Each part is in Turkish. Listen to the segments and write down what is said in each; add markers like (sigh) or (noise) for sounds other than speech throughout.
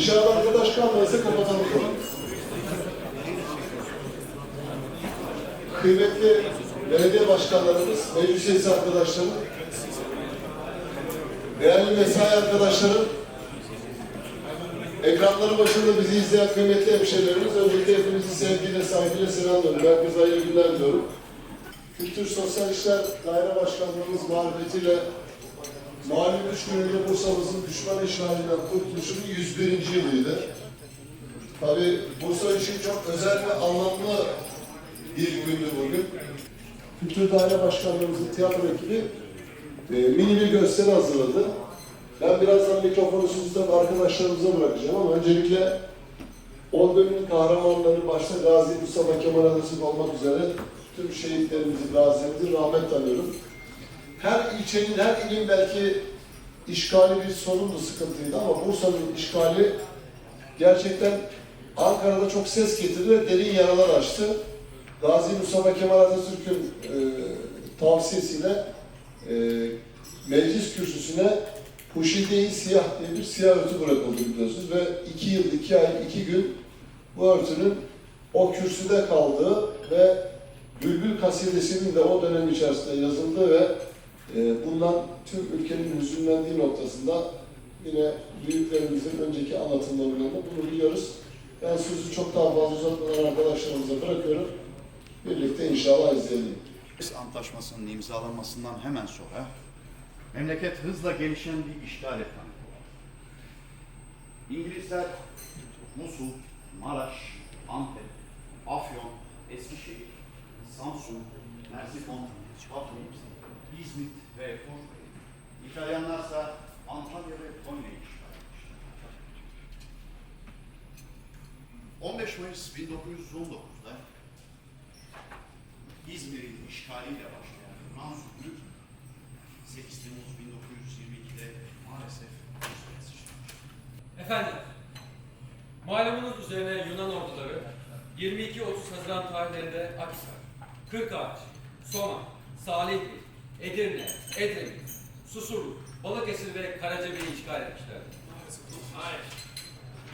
Dışarıda arkadaş kalmayızsa kapatalım. Kıymetli belediye başkanlarımız, meclis üyesi arkadaşlarım, değerli mesai arkadaşlarım, ekranları başında bizi izleyen kıymetli hemşehrilerimiz, öncelikle hepinizi sevgiyle, saygıyla selamlıyorum. Herkese hayırlı günler diliyorum. Kültür Sosyal İşler Daire Başkanlığımız marifetiyle malum üç gün önce Bursa'mızın düşman işgalinden kurtuluşunun 101. yılıydı. Tabi Bursa için çok özel ve anlamlı bir gündü bugün. Kültür Daire Başkanlığımızın tiyatro ekibi e, mini bir gösteri hazırladı. Ben birazdan mikrofonu sizden arkadaşlarımıza bırakacağım ama öncelikle o dönemin kahramanları başta Gazi Mustafa Kemal Atatürk olmak üzere tüm şehitlerimizi, gazilerimizi rahmet anıyorum. Her ilçenin, her ilin belki işgali bir sorundu, sıkıntıydı ama Bursa'nın işgali gerçekten Ankara'da çok ses getirdi ve derin yaralar açtı. Gazi Mustafa Kemal Atatürk'ün e, tavsiyesiyle e, meclis kürsüsüne Huşide-i Siyah diye bir siyah örtü bırakıldı biliyorsunuz ve iki yıl, iki ay, iki gün bu örtünün o kürsüde kaldığı ve Bülbül kasidesinin de o dönem içerisinde yazıldığı ve bundan tüm ülkenin hüzünlendiği noktasında yine büyüklerimizin önceki anlatımlarında bunu biliyoruz. Ben sözü çok daha fazla uzatmadan arkadaşlarımıza bırakıyorum. Birlikte inşallah izleyelim. Paris Antlaşması'nın imzalanmasından hemen sonra memleket hızla gelişen bir tanık oldu. İngilizler Musul, Maraş, Antep, Afyon, Eskişehir, Samsun, Mersifon, Batum, İzmit ve Urfa. İtalyanlarsa Antalya ve Konya'yı işgal etmişler. 15 Mayıs 1919'da İzmir'in işgaliyle başlayan Yunan zulmü 8 Temmuz 1922'de maalesef Bursa'ya sıçramış. Efendim, malumunuz üzerine Yunan orduları 22-30 Haziran tarihlerinde Akhisar, Kırkağaç, Soma, Salihli, Edirne, Edremit, Susurluk, Balıkesir ve Karacabey'i işgal etmişlerdi. Hayır.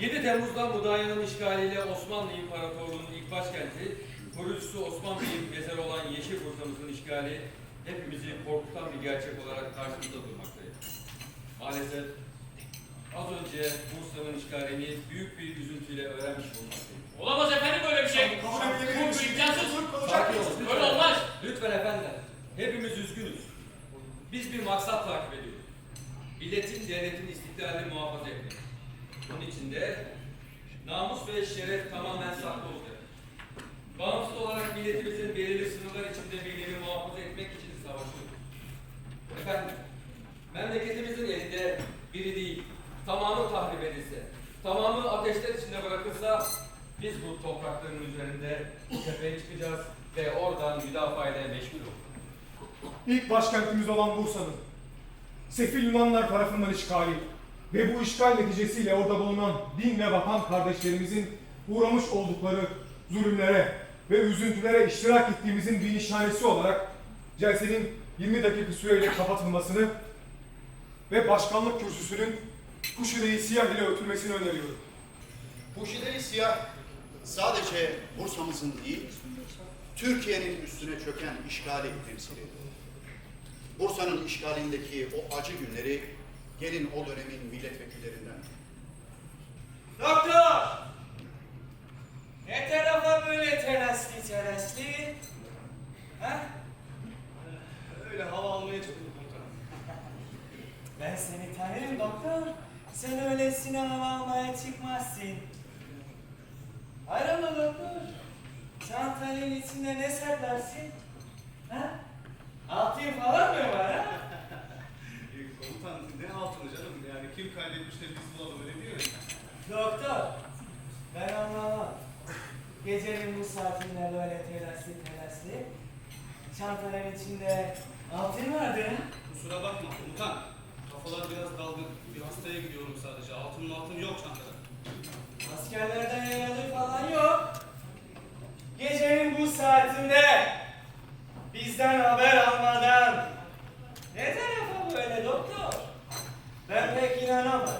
7 Temmuz'dan Mudanya'nın işgaliyle Osmanlı İmparatorluğu'nun ilk başkenti, kurucusu Osman Bey'in mezarı olan Yeşil Bursa'mızın işgali hepimizi korkutan bir gerçek olarak karşımızda durmaktaydı. Maalesef Az önce Bursa'nın işgalini büyük bir üzüntüyle öğrenmiş bulunmaktayım. Olamaz efendim böyle bir şey. Bu imkansız. Sakin olun, Böyle olmaz. Lütfen efendim. Hepimiz üzgünüz. Biz bir maksat takip ediyoruz. Milletin, devletin istiklalini muhafaza etmek. Bunun için de namus ve şeref tamamen saklı olacak. Bağımsız olarak milletimizin belirli sınırlar içinde birliğini muhafaza etmek için savaşıyoruz. Efendim, memleketimizin elinde biri değil, tamamı tahrip edilse, tamamı ateşler içinde bırakılsa biz bu toprakların üzerinde tepeye çıkacağız ve oradan müdafaa ile meşgul olacağız. İlk başkentimiz olan Bursa'nın sefil Yunanlar tarafından işgali ve bu işgal neticesiyle orada bulunan din ve vatan kardeşlerimizin uğramış oldukları zulümlere ve üzüntülere iştirak ettiğimizin bir nişanesi olarak celsenin 20 dakika süreyle kapatılmasını ve başkanlık kürsüsünün kuşu siyah ile örtülmesini öneriyorum. Huşide-i Siyah sadece Bursa'mızın değil, Türkiye'nin üstüne çöken işgali temsil ediyor. Bursa'nın işgalindeki o acı günleri gelin o dönemin milletvekillerinden Doktor! Ne tarafa böyle telaşlı telaşlı? Ha? Öyle hava almaya çalışıyorum komutanım. Ben seni tanırım doktor. Sen öylesine hava almaya çıkmazsın. Hayrola doktor? Çantanın içinde ne saklarsın? Ha? Altın falan mı var ha? (laughs) Komutan ne altını canım yani kim kaybetmiş de biz bulalım öyle değil mi? Doktor, ben anlamam. Gecenin bu saatinde böyle telaşlı telaşlı. Çantanın içinde altın vardı. Kusura bakma komutan. Kafalar biraz dalgın. Bir hastaya gidiyorum sadece. Altın altın yok çantada. Askerlerden yaralı falan yok. Gecenin bu saatinde bizden haber almadan ne tarafa böyle doktor? Ben pek inanamadım.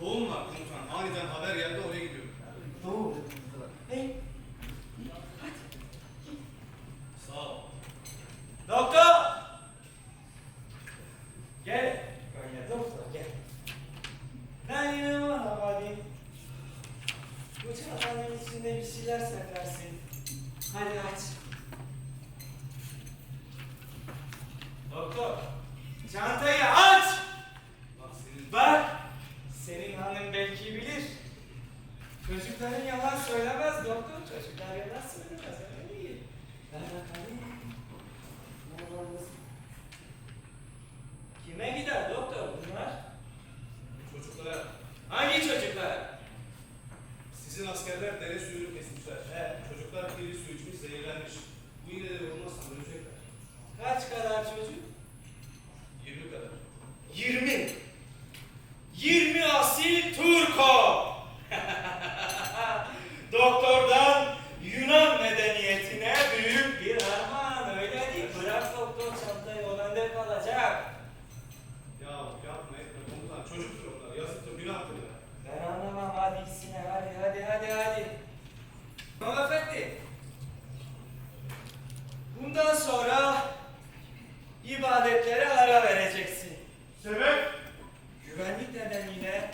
Doğum var komutan. Aniden haber geldi oraya gidiyorum. Sağ ol. doktor! Gel. Doktor gel. Ben hadi. Bu çantanın içinde bir şeyler saklarsın. Hadi aç. Doktor, çantayı aç! Bak senin Bak, senin hanım belki bilir. Çocukların yalan söylemez doktor. Çocuklar yalan söylemez. Öyle değil. Ver bakalım. Ne olmaz? Kime gider doktor zehirlenmiş. İbadetlere ara vereceksin. Sebep Güvenlik nedeniyle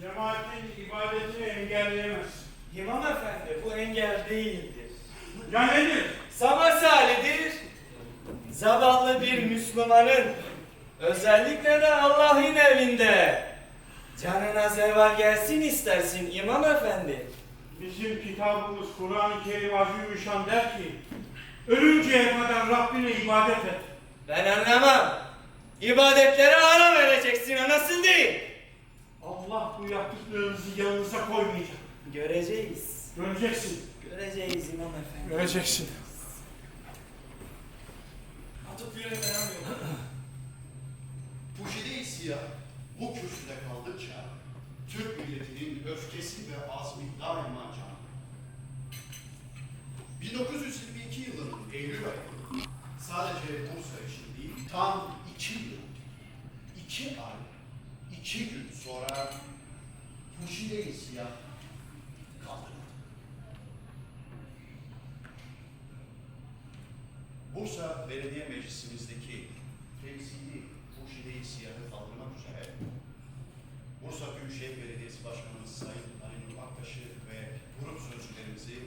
cemaatin ibadetini engelleyemez. İmam efendi bu engel değildir. Ya nedir? Sabah salidir. Zavallı bir Müslümanın özellikle de Allah'ın evinde canına zeval gelsin istersin İmam efendi. Bizim kitabımız Kur'an-ı Kerim Azimüşşan der ki ölünceye kadar Rabbine ibadet et. Ben anlamam. İbadetlere ara vereceksin anasın değil. Allah bu yaptıklarınızı yanınıza koymayacak. Göreceğiz. Göreceksin. Göreceğiz İmam efendi. Göreceksin. Atıp yürek dayanmıyor. Pujide siyah bu kürsüde kaldıkça Türk milletinin öfkesi ve azmi daima canlı. 1922 yılının Eylül ayı sadece Bursa için değil tam iki yıl, iki ay, iki gün sonra Pujide siyah kaldırıldı. Bursa Belediye Meclisimizdeki temsili Pujide siyahı kaldırmak üzere Bursa Büyükşehir Belediyesi Başkanımız Sayın Ali Nur Aktaş'ı ve grup sözcülerimizi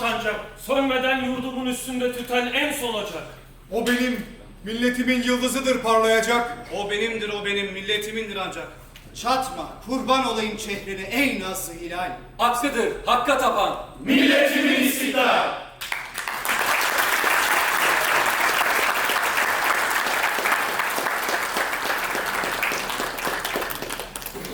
sancak. Sönmeden yurdumun üstünde tüten en son ocak. O benim milletimin yıldızıdır parlayacak. O benimdir o benim milletimindir ancak. Çatma, kurban olayım çehreni ey nazlı hilal. Hakkıdır, hakka tapan. Milletimin istiklal.